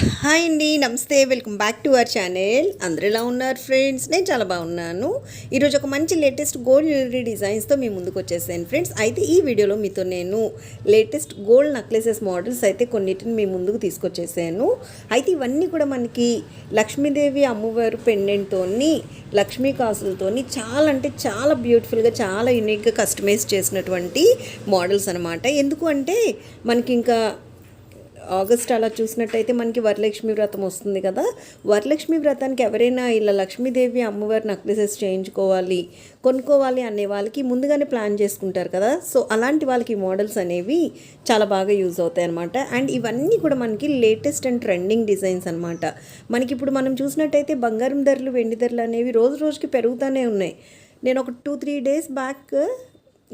Hi అండి నమస్తే. Welcome back to our channel. అందరు ఎలా ఉన్నారు ఫ్రెండ్స్? నేను చాలా బాగున్నాను. ఈరోజు ఒక మంచి లేటెస్ట్ గోల్డ్ జ్యువెలరీ డిజైన్స్తో మీ ముందుకు వచ్చేసాను ఫ్రెండ్స్. అయితే ఈ వీడియోలో మీతో నేను లేటెస్ట్ గోల్డ్ నెక్లెసెస్ మోడల్స్ అయితే కొన్నిటిని మీ ముందుకు తీసుకొచ్చేసాను. అయితే ఇవన్నీ కూడా మనకి లక్ష్మీదేవి అమ్మవారు పెండెంట్తో లక్ష్మీ కాసులతోని చాలా అంటే చాలా బ్యూటిఫుల్గా చాలా యూనిక్గా కస్టమైజ్ చేసినటువంటి మోడల్స్ అనమాట ఎందుకు అంటే మనకి ఇంకా ఆగస్ట్ అలా చూసినట్టయితే మనకి వరలక్ష్మి వ్రతం వస్తుంది కదా. వరలక్ష్మి వ్రతానికి ఎవరైనా ఇలా లక్ష్మీదేవి అమ్మవారి నక్లెసెస్ చేయించుకోవాలి కొనుక్కోవాలి అనే వాళ్ళకి ముందుగానే ప్లాన్ చేసుకుంటారు కదా. సో అలాంటి వాళ్ళకి ఈ మోడల్స్ అనేవి చాలా బాగా యూజ్ అవుతాయి అనమాట అండ్ ఇవన్నీ కూడా మనకి లేటెస్ట్ అండ్ ట్రెండింగ్ డిజైన్స్ అనమాట మనకి ఇప్పుడు మనం చూసినట్టయితే బంగారం ధరలు వెండి ధరలు అనేవి రోజు రోజుకి పెరుగుతూనే ఉన్నాయి. నేను ఒక two three days back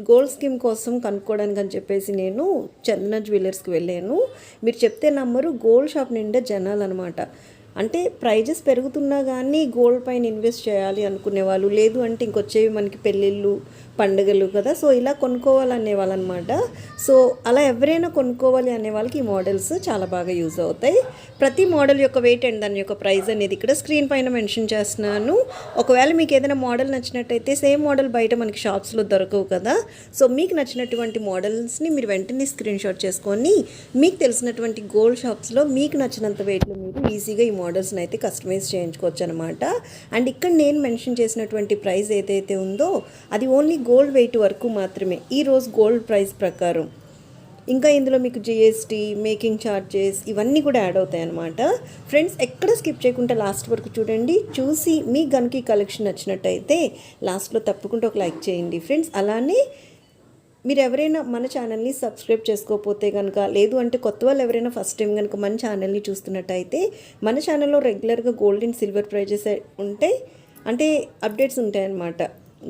gold scheme కోసం కనుక్కోవడానికి అని చెప్పేసి నేను చందన జ్యువెలర్స్కి వెళ్ళాను. మీరు చెప్తే నమ్మరు గోల్డ్ షాప్ నిండా జనాలు అనమాట అంటే ప్రైజెస్ పెరుగుతున్నా కానీ గోల్డ్ పైన ఇన్వెస్ట్ చేయాలి అనుకునే వాళ్ళు. లేదు అంటే ఇంకొచ్చేవి మనకి పెళ్ళిళ్ళు పండుగలు కదా. సో ఇలా కొనుక్కోవాలనే వాళ్ళనమాట. సో అలా ఎవరైనా కొనుక్కోవాలి అనే వాళ్ళకి ఈ మోడల్స్ చాలా బాగా యూజ్ అవుతాయి. ప్రతి మోడల్ యొక్క వెయిట్ అండ్ దాని యొక్క ప్రైస్ అనేది ఇక్కడ స్క్రీన్ పైన మెన్షన్ చేస్తున్నాను. ఒకవేళ మీకు ఏదైనా మోడల్ నచ్చినట్టయితే సేమ్ మోడల్ బయట మనకి షాప్స్లో దొరకవు కదా. సో మీకు నచ్చినటువంటి మోడల్స్ని మీరు వెంటనే స్క్రీన్ షాట్ చేసుకొని మీకు తెలిసినటువంటి గోల్డ్ షాప్స్లో మీకు నచ్చినంత వెయిట్లో మీరు ఈజీగా ఈ మోడల్ మోడల్స్ని అయితే కస్టమైజ్ చేయించుకోవచ్చు అనమాట అండ్ ఇక్కడ నేను మెన్షన్ చేసినటువంటి ప్రైస్ ఏదైతే ఉందో అది ఓన్లీ గోల్డ్ వెయిట్ వరకు మాత్రమే. ఈరోజు గోల్డ్ ప్రైస్ ప్రకారం. ఇంకా ఇందులో మీకు జిఎస్టీ మేకింగ్ ఛార్జెస్ ఇవన్నీ కూడా యాడ్ అవుతాయి అనమాట ఫ్రెండ్స్ ఎక్కడ స్కిప్ చేయకుండా లాస్ట్ వరకు చూడండి. చూసి మీ గన్కి కలెక్షన్ నచ్చినట్టయితే లాస్ట్లో తప్పకుండా ఒక లైక్ చేయండి. ఫ్రెండ్స్ అలానే మీరు ఎవరైనా మన ఛానల్ని సబ్స్క్రైబ్ చేసుకోకపోతే కనుక లేదు అంటే కొత్త వాళ్ళు ఎవరైనా ఫస్ట్ టైం కనుక మన ఛానల్ని చూస్తున్నట్టయితే మన ఛానల్లో రెగ్యులర్గా గోల్డ్ అండ్ సిల్వర్ ప్రైజెస్ ఉంటాయి అంటే అప్డేట్స్ ఉంటాయన్నమాట.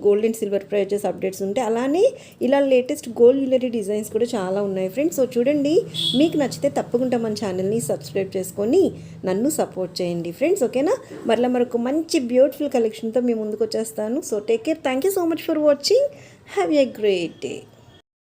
Gold and silver prices updates ఉంటాయి అలానే ఇలా లేటెస్ట్ గోల్డ్ జ్యువెలరీ డిజైన్స్ కూడా చాలా ఉన్నాయి ఫ్రెండ్స్. సో చూడండి మీకు నచ్చితే తప్పకుండా మన ఛానల్ని సబ్స్క్రైబ్ చేసుకొని నన్ను సపోర్ట్ చేయండి ఫ్రెండ్స్ ఓకేనా? మరలా మరొక మంచి బ్యూటిఫుల్ కలెక్షన్తో మీ ముందుకు వచ్చేస్తాను. So take care thank you so much for watching have a great day